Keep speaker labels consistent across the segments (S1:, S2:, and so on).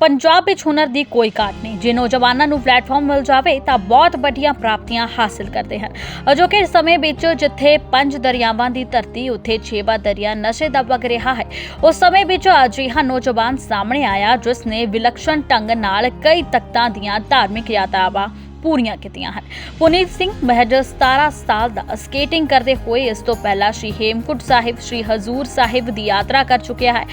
S1: ਪੰਜਾਬ ਵਿੱਚ ਹੁਨਰ ਦੀ ਕੋਈ ਘਾਟ ਨਹੀਂ। ਜੇ ਨੌਜਵਾਨਾਂ ਨੂੰ ਪਲੇਟਫਾਰਮ ਮਿਲ ਜਾਵੇ, ਤਾਂ ਬਹੁਤ ਵੱਡੀਆਂ ਪ੍ਰਾਪਤੀਆਂ ਹਾਸਲ ਕਰਦੇ ਹਨ। ਅਜੋਕੇ ਸਮੇਂ ਵਿੱਚ ਜਿੱਥੇ ਪੰਜ ਦਰਿਆਵਾਂ ਦੀ ਧਰਤੀ, ਉੱਥੇ ਛੇਵਾ ਦਰਿਆ ਨਸ਼ੇ ਦਾ ਵਗ ਰਿਹਾ ਹੈ, ਉਸ ਸਮੇਂ ਵਿੱਚ ਅਜਿਹਾ ਨੌਜਵਾਨ ਸਾਹਮਣੇ ਆਇਆ, ਜਿਸ ਨੇ ਵਿਲੱਖਣ ਢੰਗ ਨਾਲ ਕਈ ਤਖਤਾਂ ਦੀਆਂ ਧਾਰਮਿਕ ਯਾਤਰਾਵਾਂ ਪੂਰੀਆਂ ਕੀਤੀਆਂ ਹਨ ਪੁਨੀਤ ਸਿੰਘ ਮਹਿਜ 17 ਸਾਲ ਦਾ ਸਕੇਟਿੰਗ ਕਰਦੇ ਹੋਏ ਇਸ ਤੋਂ ਪਹਿਲਾਂ ਸ਼੍ਰੀ ਹੇਮਕੁੰਟ ਸਾਹਿਬ ਸ਼੍ਰੀ ਹਜ਼ੂਰ ਸਾਹਿਬ ਦੀ ਯਾਤਰਾ ਕਰ ਚੁੱਕਿਆ ਹੈ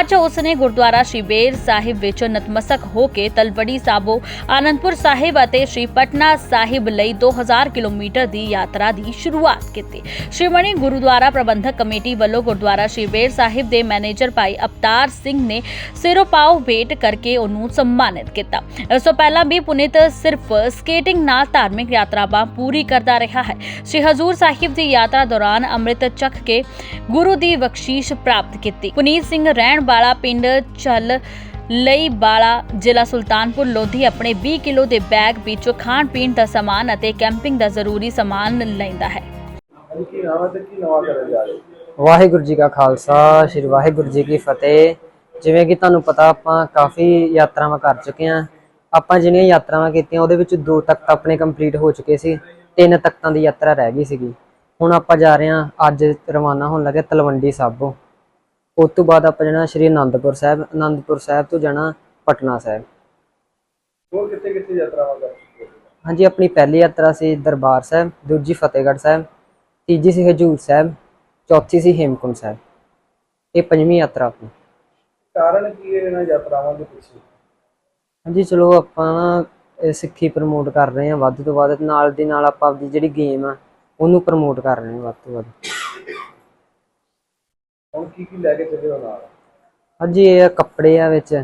S1: ਅੱਜ ਉਸ ਨੇ ਗੁਰਦੁਆਰਾ ਸ਼੍ਰੀ ਬੇਰ ਸਾਹਿਬ ਵਿੱਚ ਨਤਮਸਤਕ ਹੋ ਕੇ ਤਲਵੜੀ ਸਾਬੋ ਆਨੰਦਪੁਰ ਸਾਹਿਬ ਅਤੇ ਸ਼੍ਰੀ ਪਟਨਾ ਸਾਹਿਬ ਲਈ 2000 ਕਿਲੋਮੀਟਰ ਦੀ ਯਾਤਰਾ ਦੀ ਸ਼ੁਰੂਆਤ ਕੀਤੀ ਸ਼੍ਰੀਮਣੀ ਗੁਰਦੁਆਰਾ ਪ੍ਰਬੰਧਕ ਕਮੇਟੀ ਵੱਲੋਂ ਗੁਰਦੁਆਰਾ ਸ਼੍ਰੀ ਬੇਰ ਸਾਹਿਬ ਦੇ ਮੈਨੇਜਰ ਭਾਈ ਅਵਤਾਰ ਸਿੰਘ ਨੇ ਸਿਰੋਂ ਪਾਉ ਭੇਟ ਕਰਕੇ ਉਹਨੂੰ ਸਨਮਾਨਿਤ ਕੀਤਾ ਇਸ ਤੋਂ ਪਹਿਲਾਂ ਵੀ ਪੁਨੀਤ ਸਿਰਫ ਸਕੇਟਿੰਗ ਨਾਲ ਧਾਰਮਿਕ ਯਾਤਰਾਵਾਂ ਪੂਰੀ ਕਰਦਾ ਰਿਹਾ ਹੈ। ਸ਼੍ਰੀ ਹਜ਼ੂਰ ਸਾਹਿਬ ਦੀ ਯਾਤਰਾ ਦੌਰਾਨ ਅੰਮ੍ਰਿਤ ਚੱਖ ਕੇ ਗੁਰੂ ਦੀ ਬਖਸ਼ੀਸ਼ ਪ੍ਰਾਪਤ ਕੀਤੀ। ਪੁਨੀਤ ਸਿੰਘ ਰਹਿਣ ਵਾਲਾ ਪਿੰਡ ਚੱਲ ਲਈ ਬਾਲਾ ਜ਼ਿਲ੍ਹਾ ਸੁਲਤਾਨਪੁਰ ਲੋਧੀ ਆਪਣੇ 20 ਕਿਲੋ ਦੇ ਬੈਗ ਵਿੱਚੋਂ ਖਾਣ ਪੀਣ ਦਾ ਸਮਾਨ ਅਤੇ ਕੈਂਪਿੰਗ ਦਾ ਜ਼ਰੂਰੀ ਸਮਾਨ ਲੈਂਦਾ ਹੈ।
S2: ਵਾਹਿਗੁਰੂ ਜੀ ਕਾ ਖਾਲਸਾ, ਸ੍ਰੀ ਵਾਹਿਗੁਰੂ ਜੀ ਕੀ ਫਤਿਹ। ਜਿਵੇਂ ਕਿ ਤੁਹਾਨੂੰ ਪਤਾ, ਆਪਾਂ ਕਾਫੀ ਯਾਤਰਾਵਾਂ ਕਰ ਚੁੱਕੇ ਹਾਂ। ਆਪਾਂ ਜਿਹੜੀਆਂ ਯਾਤਰਾਵਾਂ ਕੀਤੀਆਂ ਉਹਦੇ ਵਿੱਚ ਦੋ ਤਖਤ ਆਪਣੇ ਕੰਪਲੀਟ ਹੋ ਚੁੱਕੇ ਸੀ ਤਿੰਨ ਤਖਤਾਂ ਦੀ ਯਾਤਰਾ ਰਹਿ ਗਈ ਸੀਗੀ। ਹੁਣ ਆਪਾਂ ਜਾ ਰਹੇ ਹਾਂ ਅੱਜ ਰਵਾਨਾ ਹੋਣ ਲੱਗੇ ਤਲਵੰਡੀ ਸਾਬੋ। ਉਸ ਤੋਂ ਬਾਅਦ ਆਪਾਂ ਜਾਣਾ ਸ਼੍ਰੀ ਅਨੰਦਪੁਰ ਸਾਹਿਬ ਅਨੰਦਪੁਰ ਸਾਹਿਬ ਤੋਂ ਜਾਣਾ ਪਟਨਾ ਸਾਹਿਬ।
S3: ਹੋਰ ਕਿੱਥੇ ਕਿੱਥੇ ਯਾਤਰਾਵਾਂ ਕਰ?
S2: ਹਾਂਜੀ ਆਪਣੀ ਪਹਿਲੀ ਯਾਤਰਾ ਸੀ ਦਰਬਾਰ ਸਾਹਿਬ ਦੂਜੀ ਫਤਿਹਗੜ੍ਹ ਸਾਹਿਬ ਤੀਜੀ ਸੀ ਹਜੂਰ ਸਾਹਿਬ ਚੌਥੀ ਸੀ ਹੇਮਕੁੰਟ ਸਾਹਿਬ। ਇਹ ਪੰਜਵੀਂ ਯਾਤਰਾ ਆਪਣੀ।
S3: ਕਾਰਨ ਕੀ ਹੈ ਇਹਨਾਂ ਯਾਤਰਾਵਾਂ ਦੇ ਪਿੱਛੇ?
S2: ਹਾਂਜੀ ਚਲੋ ਆਪਾਂ ਨਾ ਇਹ ਸਿੱਖੀ ਪ੍ਰਮੋਟ ਕਰ ਰਹੇ ਹਾਂ ਵੱਧ ਤੋਂ ਵੱਧ ਨਾਲ ਦੀ ਨਾਲ ਆਪਾਂ ਆਪਦੀ ਜਿਹੜੀ ਗੇਮ ਆ ਉਹਨੂੰ ਪ੍ਰਮੋਟ ਕਰ ਰਹੇ ਹਾਂ ਵੱਧ ਤੋਂ ਵੱਧ।
S3: ਹੁਣ ਕੀ ਕੀ ਲੈ ਕੇ ਚੱਲੇ ਹੋ ਨਾਲ?
S2: ਹਾਂਜੀ ਇਹ ਆ ਕੱਪੜੇ ਆ ਵਿੱਚ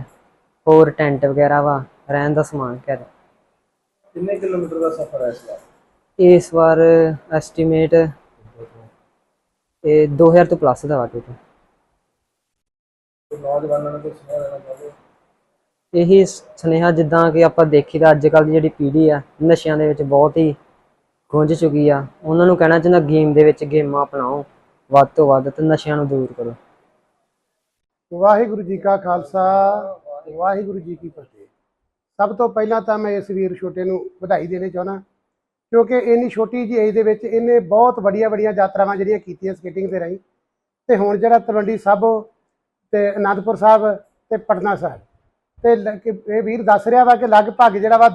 S2: ਹੋਰ ਟੈਂਟ ਵਗੈਰਾ ਵਾ ਰਹਿਣ ਦਾ ਸਮਾਨ ਘਰ।
S3: ਕਿੰਨੇ ਕਿਲੋਮੀਟਰ ਦਾ ਸਫ਼ਰ ਹੈ ਇਸ ਵਾਰ?
S2: ਇਸ ਵਾਰ ਐਸਟੀਮੇਟ ਇਹ 2000 ਤੋਂ ਪਲੱਸ ਦਾ ਵਾ ਟੋਟਲ
S3: ਤੇ। ਨੌਜਵਾਨਾਂ ਨੂੰ ਕੋਈ ਸੁਨੇਹਾ ਦੇਣਾ ਚਾਹੋਗੇ?
S2: ਇਹੀ ਸੁਨੇਹਾ ਜਿੱਦਾਂ ਕਿ ਆਪਾਂ ਦੇਖੀਦਾ ਅੱਜ ਕੱਲ੍ਹ ਦੀ ਜਿਹੜੀ ਪੀੜ੍ਹੀ ਆ, ਨਸ਼ਿਆਂ ਦੇ ਵਿੱਚ ਬਹੁਤ ਹੀ ਗੁੰਝ ਚੁੱਕੀ ਆ। ਉਹਨਾਂ ਨੂੰ ਕਹਿਣਾ ਚਾਹੁੰਦਾ, ਗੇਮ ਦੇ ਵਿੱਚ ਗੇਮਾਂ ਅਪਣਾਓ ਵੱਧ ਤੋਂ ਵੱਧ ਤੇ ਨਸ਼ਿਆਂ ਨੂੰ ਦੂਰ ਕਰੋ।
S4: ਵਾਹਿਗੁਰੂ ਜੀ ਕਾ ਖਾਲਸਾ, ਵਾਹਿਗੁਰੂ ਜੀ ਕੀ ਫਤਿਹ। ਸਭ ਤੋਂ ਪਹਿਲਾਂ ਤਾਂ ਮੈਂ ਇਸ ਵੀਰ ਛੋਟੇ ਨੂੰ ਵਧਾਈ ਦੇਣੀ ਚਾਹੁੰਦਾ, ਕਿਉਂਕਿ ਇੰਨੀ ਛੋਟੀ ਜੀ ਏਜ ਦੇ ਵਿੱਚ ਇਹਨੇ ਬਹੁਤ ਵੱਡੀਆਂ ਵੱਡੀਆਂ ਯਾਤਰਾਵਾਂ ਜਿਹੜੀਆਂ ਕੀਤੀਆਂ ਸਕੇਟਿੰਗ ਦੇ ਰਾਹੀਂ। ਤੇ ਹੁਣ ਜਿਹੜਾ ਤਲਵੰਡੀ ਸਾਬੋ ਤੇ ਅਨੰਦਪੁਰ ਸਾਹਿਬ ਤੇ ਪਟਨਾ ਸਾਹਿਬ ਤੇ ਲ- ਇਹ ਵੀਰ ਦੱਸ ਰਿਹਾ ਵਾ ਕਿ ਲਗਭਗ ਜਿਹੜਾ ਵਾ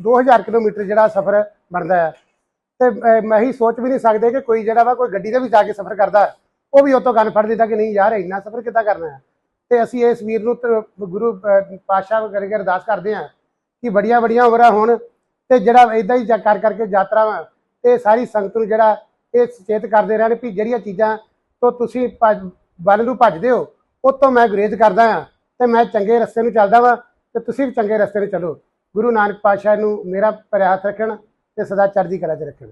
S4: 2000 ਕਿਲੋਮੀਟਰ ਜਿਹੜਾ ਸਫ਼ਰ ਬਣਦਾ ਹੈ। ਤੇ ਮੈਂ ਹੀ ਸੋਚ ਵੀ ਨਹੀਂ ਸਕਦੇ ਕਿ ਕੋਈ ਜਿਹੜਾ ਵਾ ਕੋਈ ਗੱਡੀ ਦੇ ਵੀ ਜਾ ਕੇ ਸਫ਼ਰ ਕਰਦਾ ਉਹ ਵੀ ਉਤੋਂ ਗੱਲ ਫੜ ਦਿੰਦਾ ਕਿ ਨਹੀਂ ਯਾਰ ਇੰਨਾ ਸਫ਼ਰ ਕਿੱਦਾਂ ਕਰਨਾ ਹੈ? ਤੇ ਅਸੀਂ ਇਸ ਵੀਰ ਨੂੰ ਗੁਰੂ ਅਹ, ਪਾਤਸ਼ਾਹ ਕਰਕੇ ਅਰਦਾਸ ਕਰਦੇ ਹਾਂ ਕਿ ਵੱਡੀਆਂ ਵੱਡੀਆਂ ਉਮਰਾਂ ਹੋਣ ਤੇ ਜਿਹੜਾ ਇਦਾਂ ਹੀ ਜਾ- ਕਰ ਕਰਕੇ ਯਾਤਰਾਵਾਂ ਇਹ ਸਾਰੀ ਸੰਗਤ ਨੂੰ ਜਿਹੜਾ ਇਹ ਸੁਚੇਤ ਕਰਦੇ ਰਹਿਣ ਵੀ ਜਿਹੜੀਆਂ ਚੀਜ਼ਾਂ ਤੋਂ ਤੁਸੀਂ ਭੱਜ- ਵੱਲ ਨੂੰ ਭੱਜਦੇ ਹੋ ਉਹ ਤੋਂ ਮੈਂ ਗੁਰੇਜ਼ ਕਰਦਾ ਹਾਂ। ਤੇ ਮੈਂ ਚੰਗੇ ਰਸਤੇ ਨੂੰ ਚੱਲਦਾ ਵਾਂ ਤੇ ਤੁਸੀਂ ਵੀ ਚੰਗੇ ਰਸਤੇ ਨੂੰ ਚੱਲੋ। ਗੁਰੂ ਨਾਨਕ ਪਾਤਸ਼ਾਹ ਨੂੰ ਮੇਰਾ ਭਰਿਆ ਹੱਥ ਰੱਖਣ ਤੇ ਸਦਾ ਚੜ੍ਹਦੀ ਕਲਾ 'ਚ ਰੱਖਣ।